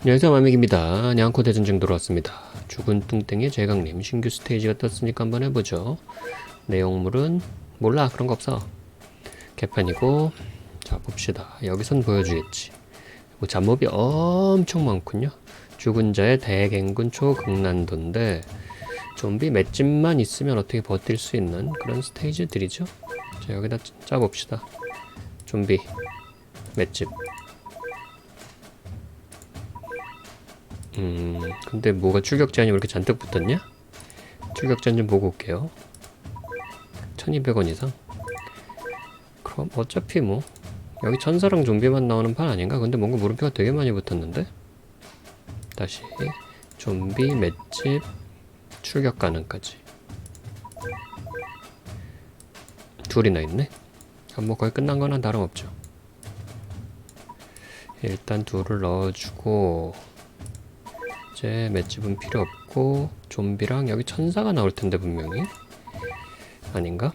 안녕하세요 마믹입니다. 냥코 대전쟁 들어왔습니다. 죽은 뚱땡이 제강님 신규 스테이지가 떴으니까 한번 해보죠. 내용물은 몰라 그런 거 없어. 개판이고 자 봅시다. 여기선 보여주겠지. 뭐 잡몹이 엄청 많군요. 죽은 자의 대갱군 초극난도인데 좀비 맷집만 있으면 어떻게 버틸 수 있는 그런 스테이지들이죠. 자 여기다 짜봅시다. 좀비 맷집. 음, 근데 뭐가 출격 제한이 왜 이렇게 잔뜩 붙었냐? 출격 제한 좀 보고 올게요. 1200원 이상? 그럼 어차피 뭐 여기 천사랑 좀비만 나오는 판 아닌가? 근데 뭔가 물음표가 되게 많이 붙었는데? 다시 좀비 맷집 출격 가능까지 둘이나 있네? 그럼 뭐 거의 끝난 거나 다름없죠. 일단 둘을 넣어주고 이제 맷집은 필요 없고 좀비랑 여기 천사가 나올 텐데 분명히 아닌가?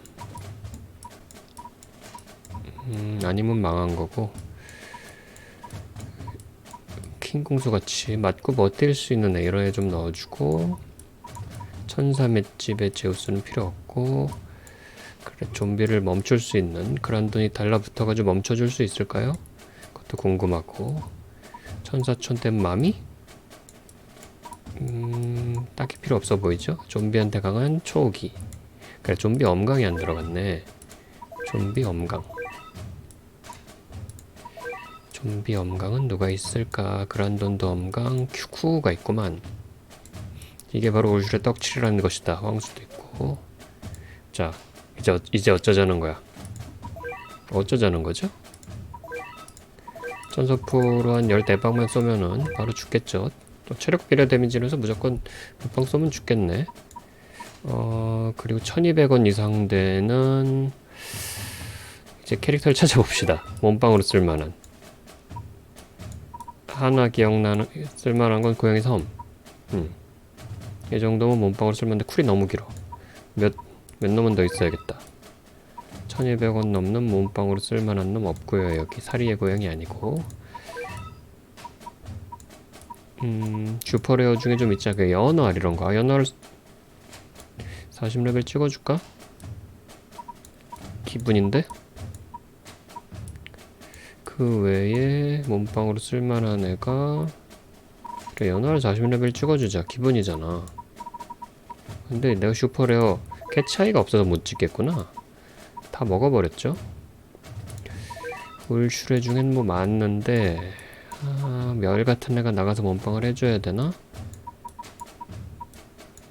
음 아니면 망한 거고 킹공수 같이 맞고 버틸 수 있는 에러에 좀 넣어주고 천사 맷집에 제우스는 필요 없고 그래 좀비를 멈출 수 있는 그란돈이 달라붙어가지고 멈춰줄 수 있을까요? 그것도 궁금하고 천사촌 된 마미? 음, 딱히 필요 없어 보이죠? 좀비한테 강한 초기. 그래, 좀비 엄강이 안 들어갔네. 좀비 엄강. 좀비 엄강은 누가 있을까? 그란돈도 엄강, 큐쿠가 있구만. 이게 바로 울줄의 떡칠이라는 것이다. 황수도 있고. 자, 이제, 어- 이제 어쩌자는 거야? 어쩌자는 거죠? 전서포로 한 14방만 쏘면은 바로 죽겠죠. 또 체력 비례 데미지라서 무조건 몇방 쏘면 죽겠네. 어 그리고 1200원 이상 되는 이제 캐릭터를 찾아봅시다. 몸빵으로 쓸만한 하나 기억나는 쓸만한 건 고양이 섬. 음. 이 정도면 몸빵으로 쓸만한데 쿨이 너무 길어. 몇 몇 놈은 더 있어야겠다. 1200원 넘는 몸빵으로 쓸만한 놈 없고요. 여기 사리의 고양이 아니고 음, 슈퍼레어 중에 좀 있자. 그 연어알 이런 거. 아, 연어알 40레벨 찍어줄까? 기분인데? 그 외에 몸빵으로 쓸만한 애가 그래 연어알 40레벨 찍어주자. 기분이잖아. 근데 내가 슈퍼레어 개 차이가 없어서 못 찍겠구나. 다 먹어버렸죠? 울슈레 중엔 뭐 많는데 아, 멸 같은 애가 나가서 몸빵을 해줘야 되나?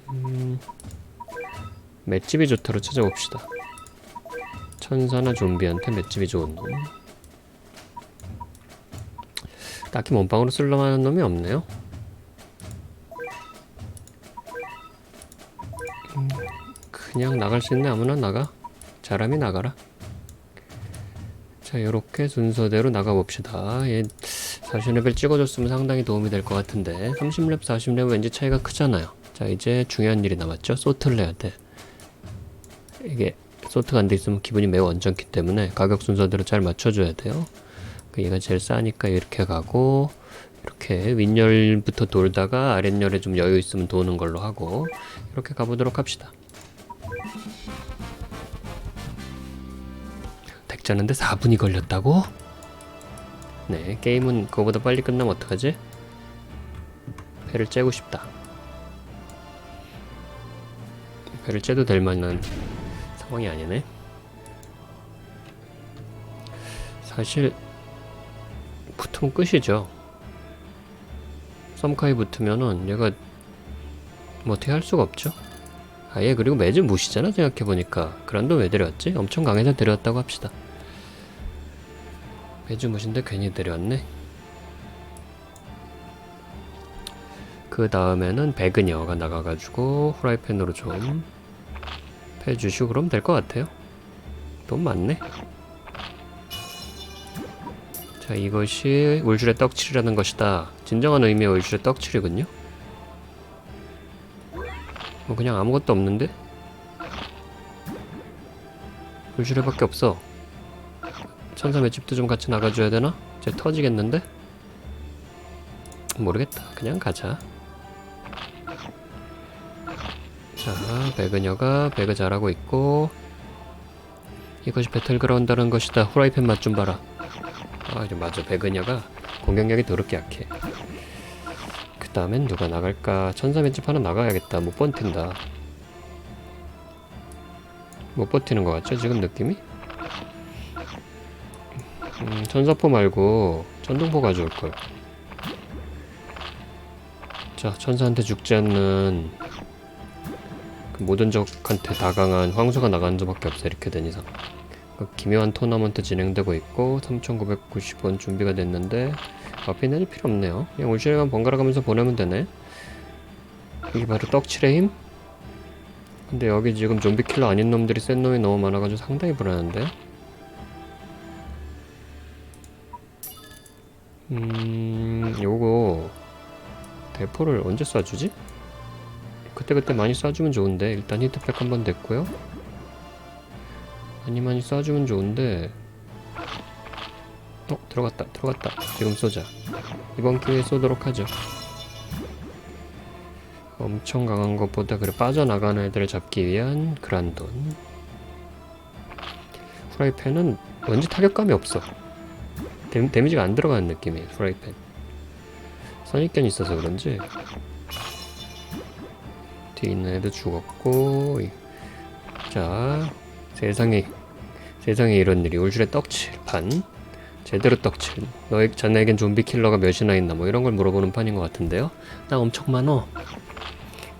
음, 맷집이 좋다로 찾아봅시다. 천사나 좀비한테 맷집이 좋은 놈. 딱히 몸빵으로 쓸만한 놈이 없네요. 음, 그냥 나갈 수 있는 아무나 나가. 사람이 나가라. 자, 요렇게 순서대로 나가봅시다. 얘 40레벨 찍어줬으면 상당히 도움이 될 것 같은데 30렙, 40렙 왠지 차이가 크잖아요. 자, 이제 중요한 일이 남았죠. 소트를 해야 돼. 이게 소트가 안 돼 있으면 기분이 매우 언짢기 때문에 가격 순서대로 잘 맞춰줘야 돼요. 그 얘가 제일 싸니까 이렇게 가고 이렇게 윗열부터 돌다가 아랫열에 좀 여유 있으면 도는 걸로 하고 이렇게 가보도록 합시다. 덱자는데 4분이 걸렸다고? 네, 게임은 그거보다 빨리 끝나면 어떡하지? 배를 째고 싶다. 배를 째도 될 만한 상황이 아니네. 사실 붙으면 끝이죠. 썸카이 붙으면은 얘가 뭐 어떻게 할 수가 없죠. 아예 그리고 매주 무시잖아 생각해보니까 그란도 왜 데려왔지? 엄청 강해서 데려왔다고 합시다. 매주 무신데 괜히 데려왔네. 그 다음에는 배그녀가 나가가지고 후라이팬으로 좀 패주시고 그럼 될것 같아요. 돈 많네. 자 이것이 울줄의 떡칠이라는 것이다. 진정한 의미의 울줄의 떡칠이군요. 뭐 그냥 아무것도 없는데? 울줄에밖에 없어. 천사 맷집도 좀 같이 나가줘야 되나? 쟤 터지겠는데? 모르겠다. 그냥 가자. 자, 배그녀가 배그 잘하고 있고 이것이 배틀그라운드라는 것이다. 후라이팬 맛 좀 봐라. 아, 좀 맞아. 배그녀가 공격력이 더럽게 약해. 그 다음엔 누가 나갈까? 천사 맷집 하나 나가야겠다. 못 버틴다. 못 버티는 것 같죠? 지금 느낌이? 음, 천사포 말고 천둥포 가져올 걸. 자, 천사한테 죽지 않는 그 모든 적한테 다 강한 황소가 나가는 수밖에 없어 이렇게 된 이상. 그 기묘한 토너먼트 진행되고 있고 3,990원 준비가 됐는데 애 필요 없네요. 그냥 울시레만 번갈아 가면서 보내면 되네. 이게 바로 떡칠의 힘? 근데 여기 지금 좀비 킬러 아닌 놈들이 센 놈이 너무 많아가지고 상당히 불안한데. 음, 요거 대포를 언제 쏴주지? 그때그때 많이 쏴주면 좋은데 일단 히트팩 한 번 됐고요. 많이 많이 쏴주면 좋은데 어 들어갔다 들어갔다. 지금 쏘자. 이번 기회에 쏘도록 하죠. 엄청 강한 것보다 그래 빠져나가는 애들을 잡기 위한 그란돈. 후라이팬은 왠지 타격감이 없어 데, 데미지가 안 들어가는 느낌이에요 후라이팬. 선입견이 있어서 그런지. 뒤에 있는 애도 죽었고 이- 자 세상에 세상에 이런 일이. 울줄의 떡칠판. 제대로 떡칠. 너희 자네에겐 좀비 킬러가 몇이나 있나? 뭐 이런 걸 물어보는 판인 것 같은데요. 나 엄청 많어.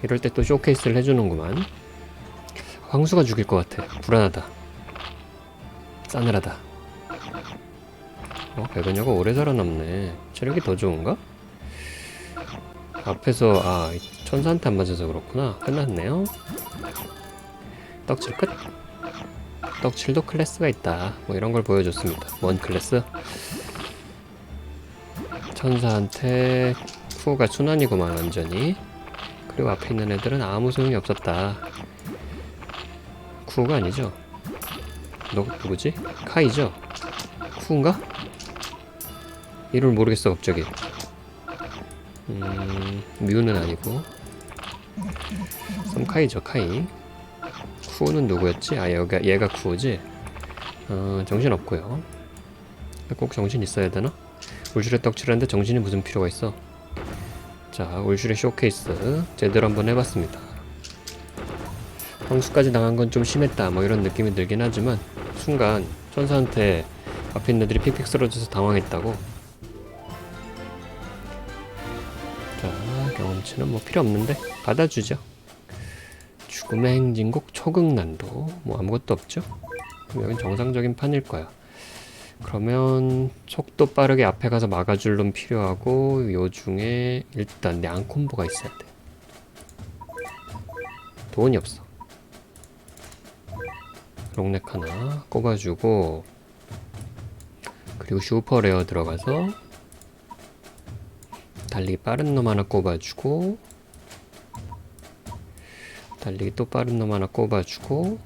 이럴 때 또 쇼케이스를 해주는구만. 황수가 죽일 것 같아. 불안하다. 싸늘하다 어 배그녀가 오래 살아남네 체력이 더 좋은가? 앞에서 아이 천사한테 안 맞아서 그렇구나 끝났네요 떡칠 끝 떡칠도 클래스가 있다. 뭐 이런 걸 보여줬습니다. 원 클래스. 천사한테 쿠가 순환이구만 완전히. 그리고 앞에 있는 애들은 아무 소용이 없었다. 쿠가 아니죠? 너 누구지? 카이죠? 쿠인가? 이름을 모르겠어 갑자기. 음 뮤는 아니고. 썸카이죠 카이. 쿠는 누구였지? 아 얘가 얘가 쿠지. 어 정신 없고요. 꼭 정신 있어야 되나? 울슈레 떡칠하는데 정신이 무슨 필요가 있어? 자 울슈레 쇼케이스 제대로 한번 해봤습니다. 황수까지 당한 건 좀 심했다 뭐 이런 느낌이 들긴 하지만 순간 천사한테 앞에 있는 애들이 픽픽 쓰러져서 당황했다고. 자 경험치는 뭐 필요 없는데 받아주죠. 죽음의 행진곡 초극난도 뭐 아무것도 없죠? 그럼 여긴 정상적인 판일 거야. 그러면 속도 빠르게 앞에 가서 막아줄 놈 필요하고 요 중에 일단 냥콤보가 있어야 돼. 돈이 없어. 롱넥 하나 꼽아주고 그리고 슈퍼레어 들어가서 달리기 빠른 놈 하나 꼽아주고 달리기 또 빠른 놈 하나 꼽아주고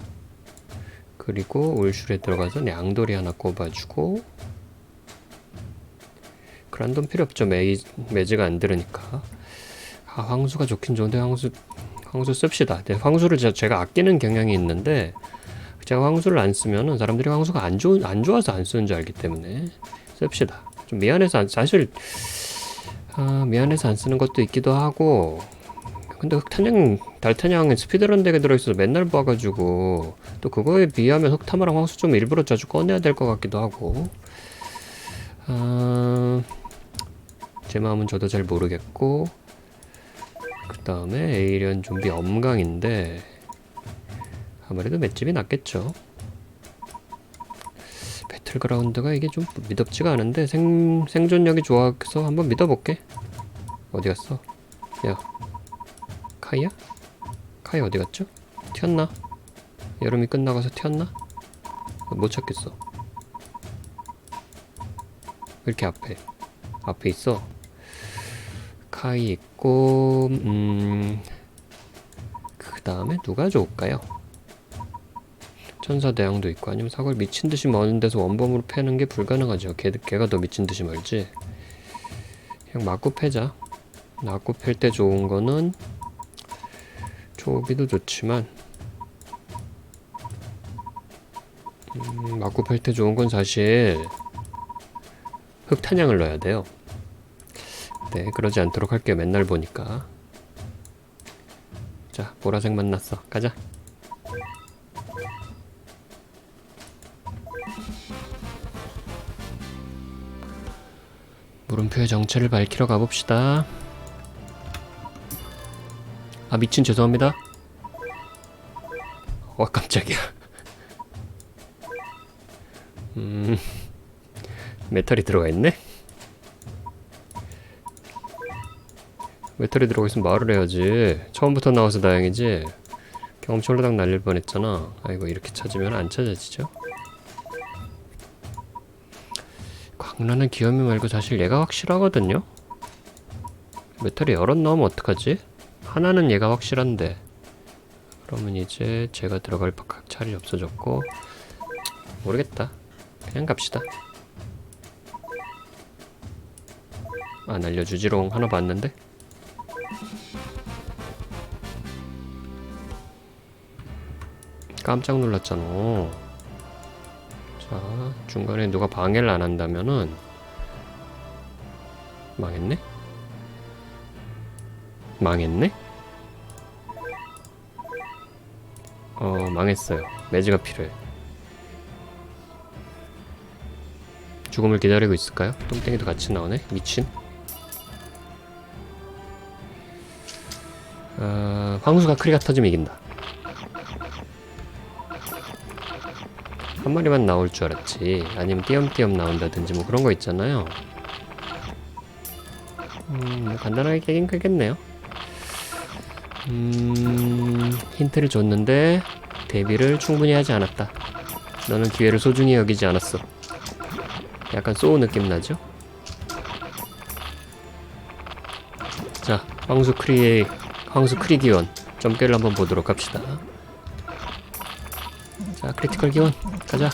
그리고 올슐에 들어가서 냥돌이 하나 꼽아주고 그란돈 필요 없죠. 매, 매즈가 안 들으니까. 아 황수가 좋긴 좋은데 황수 황수 씁시다. 네, 황수를 제- 제가 아끼는 경향이 있는데 제가 황수를 안 쓰면은 사람들이 황수가 안, 좋, 안 좋아서 안 쓰는 줄 알기 때문에 씁시다. 좀 미안해서 안, 사실 아, 미안해서 안 쓰는 것도 있기도 하고. 근데 흑탄양 달탄양은 스피드런 덱에 들어있어서 맨날 봐가지고. 또 그거에 비하면 흑탐이랑 황수 좀 일부러 자주 꺼내야 될 것 같기도 하고. 아, 제 마음은 저도 잘 모르겠고. 그 다음에 에이리언 좀비 엄강인데 아무래도 맷집이 낫겠죠 배틀그라운드가 이게 좀 믿업지가 않은데 생, 생존력이 좋아서 한번 믿어볼게 어디 갔어? 야 카이야? 카이 어디 갔죠? 튀었나? 여름이 끝나가서 튀었나? 못 찾겠어. 왜 이렇게 앞에? 앞에 있어. 카이 있고, 음, 그 다음에 누가 좋을까요? 천사 대왕도 있고, 아니면 사골 미친 듯이 머는 데서 원범으로 패는 게 불가능하죠. 걔, 걔가 더 미친 듯이 멀지. 그냥 맞고 패자. 맞고 팰 때 좋은 거는 초비도 좋지만 음, 맞고 팰 때 좋은 건 사실 흑탄약을 넣어야 돼요. 네, 그러지 않도록 할게요. 맨날 보니까. 자, 보라색 만났어. 가자. 정체를 밝히러 가봅시다. 아, 미친 죄송합니다. 와, 깜짝이야. 음, 메탈이 들어가 있네? 메탈이 들어가 있으면 말을 해야지. 처음부터 나와서 다행이지. 경험치 홀라당 날릴 뻔했잖아. 아이고 이렇게 찾으면 안 찾아지죠? 광란은 기염이 말고 사실 얘가 확실하거든요. 메탈이 여럿 나오면 어떡하지? 하나는 얘가 확실한데. 그러면 이제 제가 들어갈 바깥 자리 없어졌고 모르겠다. 그냥 갑시다. 안 알려주지롱 하나 봤는데. 깜짝 놀랐잖아. 자, 중간에 누가 방해를 안 한다면은 망했네? 망했네? 어, 망했어요. 매지가 필요해. 죽음을 기다리고 있을까요? 똥땡이도 같이 나오네? 미친. 어, 황수가 크리가 터지면 이긴다. 한 마리만 나올 줄 알았지. 아니면 띄엄띄엄 나온다든지 뭐 그런 거 있잖아요. 음, 뭐 간단하게 깨긴 깨겠네요. 음, 힌트를 줬는데 대비를 충분히 하지 않았다. 너는 기회를 소중히 여기지 않았어. 약간 소우 느낌 나죠? 자, 황수 크리의 황수 크리기원 점괘를 한번 보도록 합시다. 자, 크리티컬 기원 가자.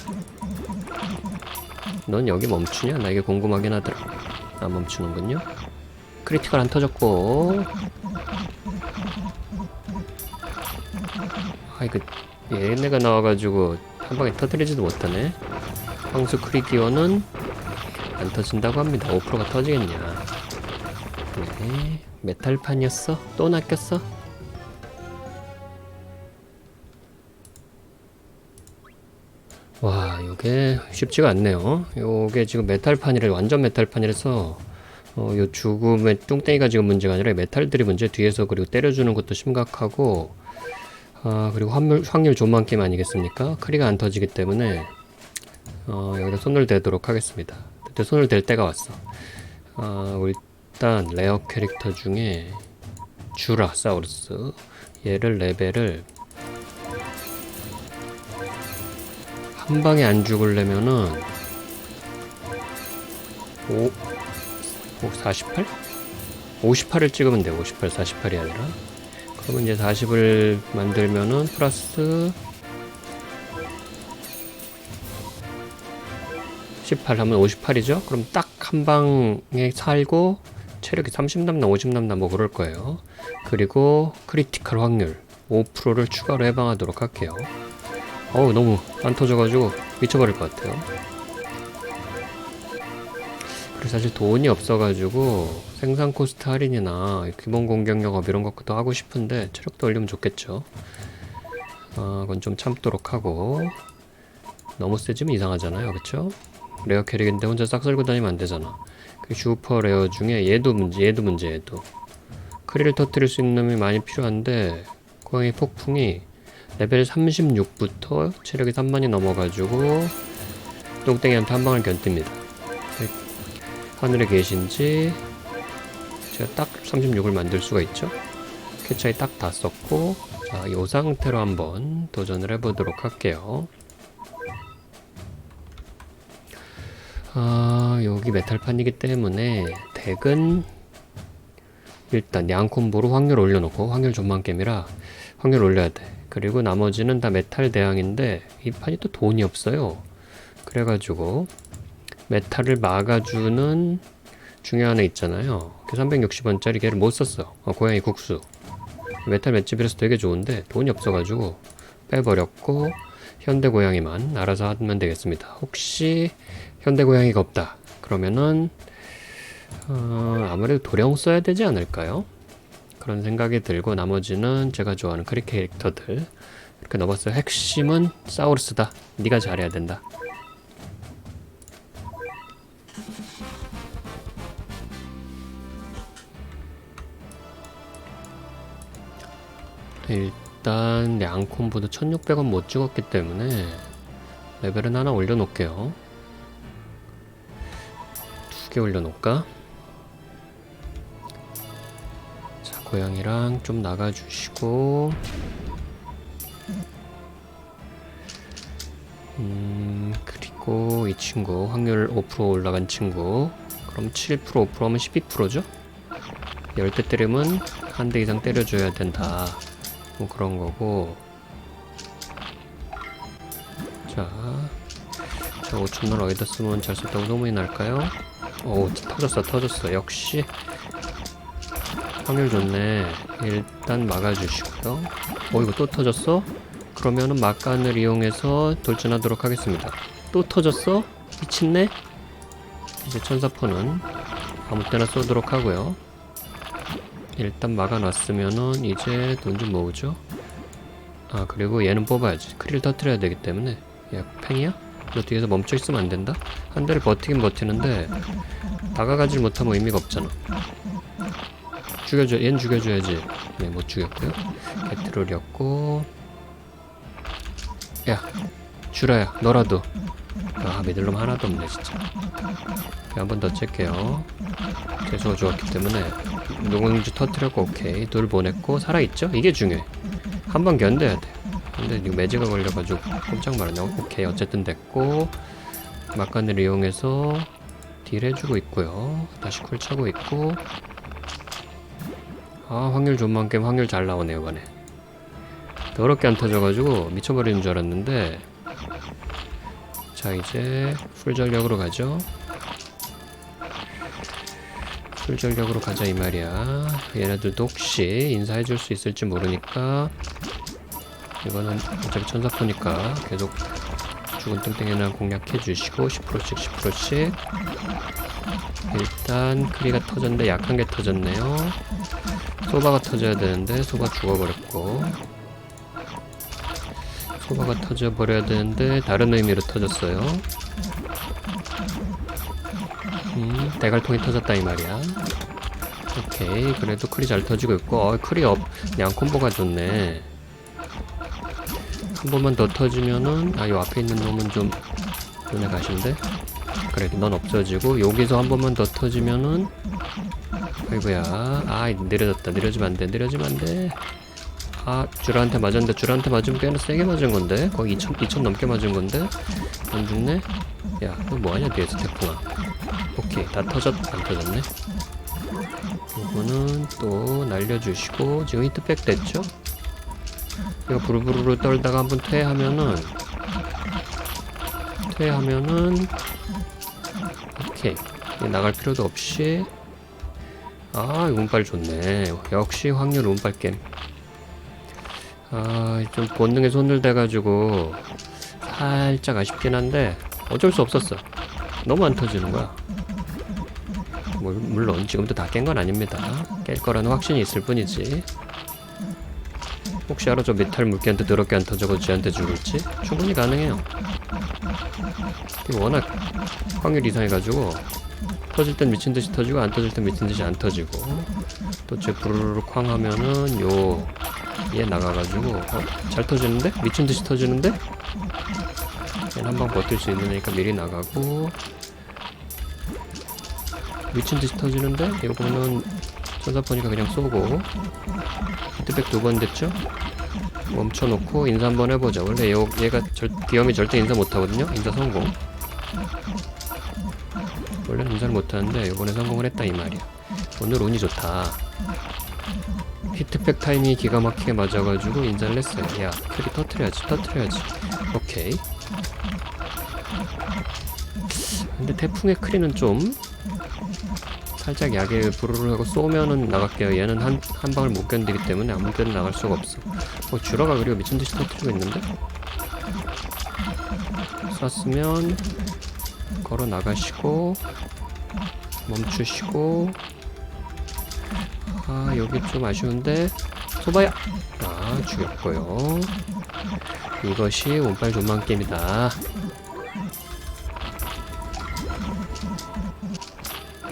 넌 여기 멈추냐? 나 이게 궁금하긴 하더라. 안 멈추는군요. 크리티컬 안 터졌고. 아, 이거 얘네가 나와가지고 한 방에 터뜨리지도 못하네. 황수 크리기원은 안 터진다고 합니다. 5%가 터지겠냐? 네, 메탈판이었어? 또 낚였어? 와, 이게 쉽지가 않네요. 요게 지금 메탈판이라 완전 메탈판이라서 어, 요 죽음의 뚱땡이가 지금 문제가 아니라 메탈들이 문제 뒤에서 그리고 때려주는 것도 심각하고 아 그리고 확률, 확률 존만 게임 아니겠습니까? 크리가 안 터지기 때문에 어, 여기다 손을 대도록 하겠습니다. 그때 손을 댈 때가 왔어. 아, 일단 레어 캐릭터 중에 주라 사우루스 얘를 레벨을 한 방에 안 죽으려면은 5, 5 48? 58을 찍으면 돼. 58, 48이 아니라. 그러면 이제 40을 만들면은 플러스 18 하면 58이죠? 그럼 딱 한 방에 살고 체력이 30 남나 50 남나 뭐 그럴 거예요. 그리고 크리티컬 확률 5%를 추가로 해방하도록 할게요. 어우 너무 안 터져가지고 미쳐버릴 것 같아요. 그리고 사실 돈이 없어가지고 생산 코스트 할인이나 기본 공격력 업 이런 것도 하고 싶은데 체력도 올리면 좋겠죠. 아, 그건 좀 참도록 하고 너무 세지면 이상하잖아요, 그렇죠? 레어 캐릭인데 혼자 싹 쓸고 다니면 안 되잖아. 그 슈퍼 레어 중에 얘도 문제, 얘도 문제, 얘도 크리를 터뜨릴 수 있는 놈이 많이 필요한데 고양이 폭풍이 레벨 36부터 체력이 3만이 넘어가지고 똥땡이한테 한 방을 견딥니다. 하늘에 계신지 제가 딱 36을 만들 수가 있죠. 캐차이 딱 다 썼고 자, 이 상태로 한번 도전을 해보도록 할게요. 아, 여기 메탈판이기 때문에 덱은 일단 양콤보로 확률 올려놓고 확률 존만 게임이라 확률 올려야 돼. 그리고 나머지는 다 메탈 대항인데 이 판이 또 돈이 없어요. 그래가지고 메탈을 막아주는 중요한 애 있잖아요. 그 360원짜리 걔를 못 썼어. 어, 고양이 국수. 메탈 맷집이라서 되게 좋은데 돈이 없어가지고 빼버렸고 현대 고양이만 알아서 하면 되겠습니다. 혹시 현대 고양이가 없다. 그러면은 어, 아무래도 도령 써야 되지 않을까요? 그런 생각이 들고 나머지는 제가 좋아하는 크리 캐릭터들 이렇게 넣어봤어요. 핵심은 사우루스다. 네가 잘해야 된다. 일단 양콤보도 1600원 못 찍었기 때문에 레벨은 하나 올려놓을게요. 두 개 올려놓을까? 고양이랑 좀 나가주시고. 음, 그리고 이 친구 확률 5% 올라간 친구. 그럼 7% 5%하면 12%죠? 10대 때리면 한 대 이상 때려줘야 된다. 뭐 그런 거고. 자, 자 5천원 어디다 쓰면 잘 썼다고 소문이 날까요? 오 터졌어 터졌어. 역시 확률 좋네 일단 막아주시고요 어 이거 또 터졌어? 그러면은 막간을 이용해서 돌진하도록 하겠습니다 또 터졌어? 미친네? 이제 천사포는 아무 때나 쏘도록 하고요 일단 막아놨으면은 이제 돈 좀 모으죠 아 그리고 얘는 뽑아야지 크릴 터트려야 되기 때문에 야 팽이야? 너 뒤에서 멈춰있으면 안 된다? 한 대를 버티긴 버티는데 다가가질 못하면 의미가 없잖아 죽여줘 얜 죽여줘야지. 네 못 죽였고요. 개트롤이었고. 야 주라야 너라도. 아 믿을 놈 하나도 없네 진짜. 한 번더 찰게요. 재수가 좋았기 때문에. 누군지 터트렸고 오케이. 둘 보냈고 살아있죠? 이게 중요해. 한 번 견뎌야 돼. 근데 이거 매지가 걸려가지고 꼼짝 말았네 오케이 어쨌든 됐고. 막간을 이용해서 딜 해주고 있고요. 다시 쿨 차고 있고 아 확률 좋은 만큼 확률 잘 나오네요 이번에. 더럽게 안 터져가지고 미쳐버리는 줄 알았는데. 자 이제 풀 전력으로 가죠. 풀 전력으로 가자 이 말이야. 얘네들도 혹시 인사해줄 수 있을지 모르니까. 이거는 어차피 천사포니까 계속 죽은 뚱땡이랑 공략해 주시고 10%씩 10%씩. 일단 크리가 터졌는데 약한 게 터졌네요 소바가 터져야 되는데 소바 죽어버렸고. 소바가 터져버려야 되는데 다른 의미로 터졌어요. 음, 대갈통이 터졌다 이 말이야. 오케이 그래도 크리 잘 터지고 있고. 어 크리 업 양콤보가 좋네. 한 번만 더 터지면은 아요 앞에 있는 놈은 좀 눈에 가신데? 그래 넌 없어지고 여기서 한 번만 더 터지면은 아이고야. 아 느려졌다. 느려지면 안돼. 느려지면 안돼. 아 주라한테 맞았는데 주라한테 맞으면 꽤나 세게 맞은 건데? 거의 2000, 2000 넘게 맞은 건데? 안 죽네? 야너 뭐하냐 뒤에서 태풍아. 오케이. 다 터졌 안 터졌네? 이거는 또 날려주시고 지금 히트백 됐죠? 이거 부르부르 떨다가 한번 퇴하면은 퇴하면은 오케이. 나갈 필요도 없이 아 운빨 좋네. 역시 확률 운빨 게임 아좀 본능에 손을 대가지고 살짝 아쉽긴 한데 어쩔 수 없었어. 너무 안 터지는 거야. 물, 물론 지금도 다 깬 건 아닙니다. 깰 거라는 확신이 있을 뿐이지. 혹시 알아 저 메탈 물개한테 더럽게 안 터져고 쟤한테 죽을지? 충분히 가능해요. 워낙 확률 이상해가지고 터질 땐 미친 듯이 터지고 안 터질 땐 미친 듯이 안 터지고 또 제 부르르 쾅 하면은 요 얘 나가가지고 어? 잘 터지는데? 미친 듯이 터지는데? 얘는 한방 버틸 수 있는 애니까 미리 나가고 미친 듯이 터지는데? 이거 보면 천사포니까 그냥 쏘고 히트백 두 번 됐죠? 멈춰놓고 인사 한번 해보자. 원래 요, 얘가 절, 비염이 절대 인사 못하거든요. 인사 성공. 원래는 인사를 못하는데 이번에 성공을 했다 이 말이야. 오늘 운이 좋다. 히트백 타이밍이 기가 막히게 맞아가지고 인사를 했어요. 야, 크리 터트려야지, 터트려야지. 오케이. 근데 태풍의 크리는 좀 살짝 약일 부르르 하고 쏘면은 나갈게요. 얘는 한, 한 방을 못 견디기 때문에 아무 데나 나갈 수가 없어. 어, 주라가 그리고 미친 듯이 터뜨리고 있는데? 쐈으면 걸어 나가시고 멈추시고. 아 여기 좀 아쉬운데. 소바야. 아 죽였고요. 이것이 운빨 존망 게임이다.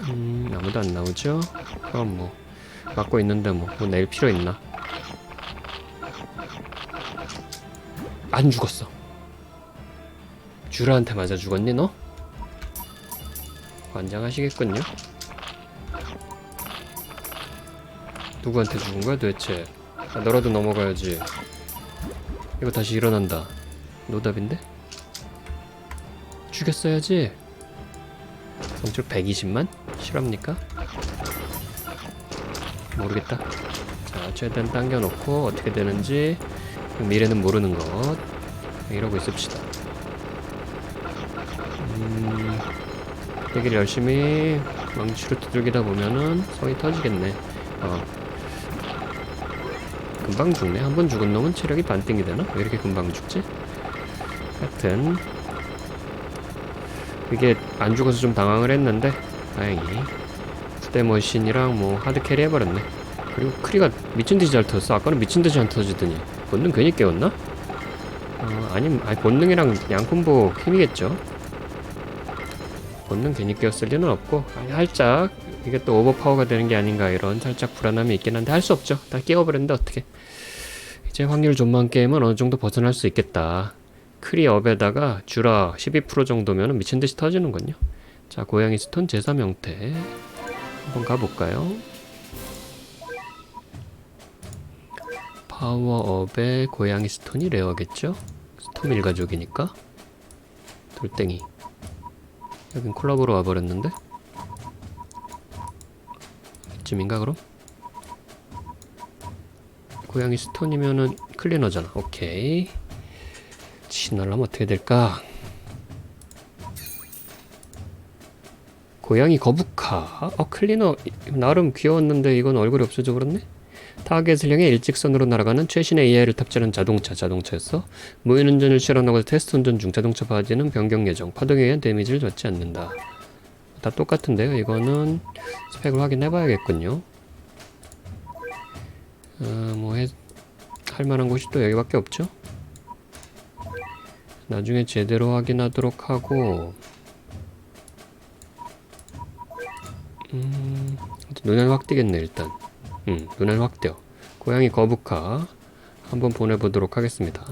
음 아무도 안 나오죠? 그럼 뭐 막고 있는데 뭐, 뭐낼 필요 있나? 안 죽었어. 주라한테 맞아 죽었니 너? 관장하시겠군요. 누구한테 죽은 거야 도대체? 아, 너라도 넘어가야지. 이거 다시 일어난다. 노답인데? 죽였어야지. 성적 120만? 실합니까? 모르겠다. 자, 최대한 당겨놓고 어떻게 되는지 미래는 모르는 것. 이러고 있읍시다. 음, 얘기를 열심히 망치로 두들기다 보면은 성이 터지겠네. 어. 금방 죽네. 한 번 죽은 놈은 체력이 반띵이 되나? 왜 이렇게 금방 죽지? 하여튼 이게 안 죽어서 좀 당황을 했는데 다행히 후대 머신이랑 뭐 하드 캐리 해버렸네. 그리고 크리가 미친 듯이 잘 터졌어. 아까는 미친 듯이 안 터지더니 본능 괜히 깨웠나? 어, 아님 아니 본능이랑 양콤보 힘이겠죠. 본능 괜히 깨웠을 리는 없고 살짝 이게 또 오버파워가 되는 게 아닌가 이런 살짝 불안함이 있긴 한데 할 수 없죠. 다 깨워버렸는데 어떻게? 이제 확률 존만 게임은 어느 정도 벗어날 수 있겠다. 크리업에다가 주라 12% 정도면 미친 듯이 터지는군요. 자 고양이 스톤 제3 형태 한번 가볼까요? 파워업의 고양이 스톤이 레어겠죠? 스톰 일가족이니까 돌덩이 여긴 콜라보로 와버렸는데? 이쯤인가 그럼? 고양이 스톤이면은 클리너잖아 오케이 진화하면 어떻게 될까? 고양이 거북카 어 클리너 나름 귀여웠는데 이건 얼굴이 없어져 버렸네? 타겟을 향해 일직선으로 날아가는 최신의 AI를 탑재한 자동차 자동차였어. 무인운전을 실현하고 테스트 운전 중 자동차 바디는 변경 예정. 파동에 의한 데미지를 받지 않는다. 다 똑같은데요. 이거는 스펙을 확인해 봐야겠군요. 어, 뭐 해, 할 만한 곳이 또 여기밖에 없죠? 나중에 제대로 확인하도록 하고. 음, 눈에 확 띄겠네 일단 음, 눈에 확 띄어. 고양이 거북카 한번 보내보도록 하겠습니다.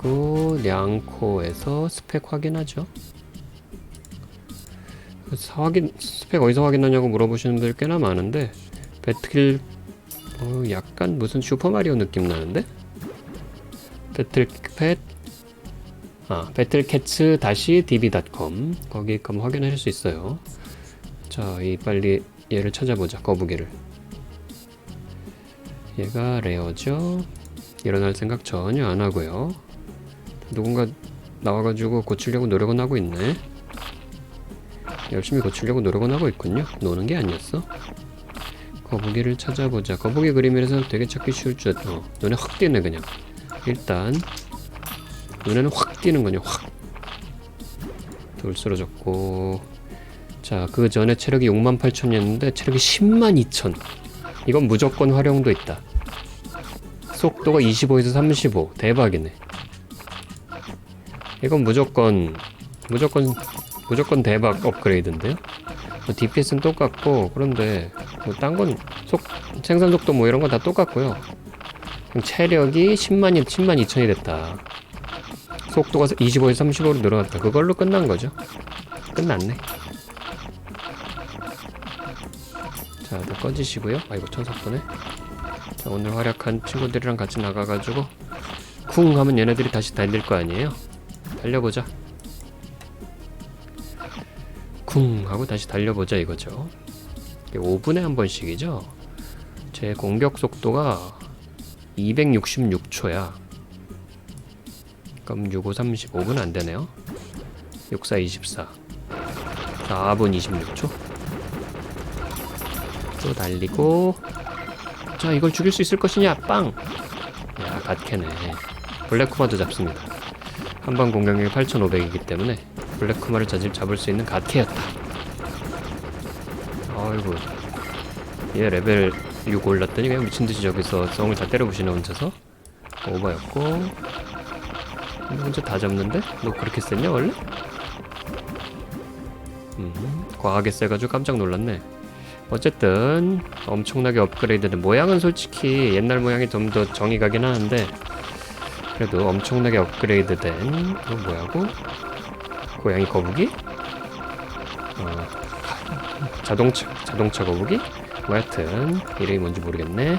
그리고 냥코에서 스펙 확인하죠. 사- 확인 스펙 어디서 확인하냐고 물어보시는 분들 꽤나 많은데 배틀 어, 약간 무슨 슈퍼마리오 느낌 나는데? 배틀팻 아 배틀캐츠 다시 db.com 거기 가면 확인하실 수 있어요 자 이 빨리 얘를 찾아보자 거북이를 얘가 레어죠 일어날 생각 전혀 안 하고요 누군가 나와가지고 고치려고 노력은 하고 있네 열심히 고치려고 노력은 하고 있군요 노는 게 아니었어 거북이를 찾아보자. 거북이 그림이라서 되게 찾기 쉬울 줄. 어, 눈에 확 띄네 그냥. 일단 눈에는 확 띄는군요. 확. 돌 쓰러졌고. 자, 그 전에 체력이 68,000이었는데 체력이 102,000. 이건 무조건 활용도 있다. 속도가 25에서 35. 대박이네. 이건 무조건 무조건 무조건 대박 업그레이드인데요. 뭐 DPS는 똑같고 그런데 뭐 딴건속 생산 속도 뭐 이런 건 다 똑같고요. 체력이 10만이 10만 2천이 됐다. 속도가 25에서 35로 늘어났다. 그걸로 끝난 거죠. 끝났네. 꺼지시고요. 아이고 천석도네. 자, 오늘 활약한 친구들이랑 같이 나가가지고 쿵 하면 얘네들이 다시 달릴 거 아니에요. 달려보자. 쿵 하고 다시 달려보자 이거죠. 이게 5분에 한 번씩이죠. 제 공격 속도가 266초야. 그럼 65, 35분 안 되네요. 64 24 4분 26초 또 달리고. 자 이걸 죽일 수 있을 것이냐? 빵! 야 갓캐네. 블랙쿠마도 잡습니다. 한방 공격력이 8500이기 때문에 블랙쿠마를 자집 잡을 수 있는 갓캐였다. 아이고. 얘 레벨 6 올랐더니 그냥 미친듯이 저기서 성을 다 때려부시네 혼자서. 오바였고. 근데 혼자 다 잡는데? 너 그렇게 셌냐 원래? 음, 과하게 세가지고 깜짝 놀랐네 어쨌든 엄청나게 업그레이드된 모양은 솔직히 옛날 모양이 좀 더 정이 가긴 하는데 그래도 엄청나게 업그레이드된 그건 뭐야고? 고양이 거북이? 어, 자동차 자동차 거북이? 뭐 하여튼 이름이 뭔지 모르겠네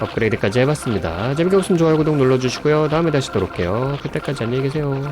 업그레이드까지 해봤습니다 재밌게 보시면 좋아요 구독 눌러주시고요 다음에 다시 또 올게요 그때까지 안녕히 계세요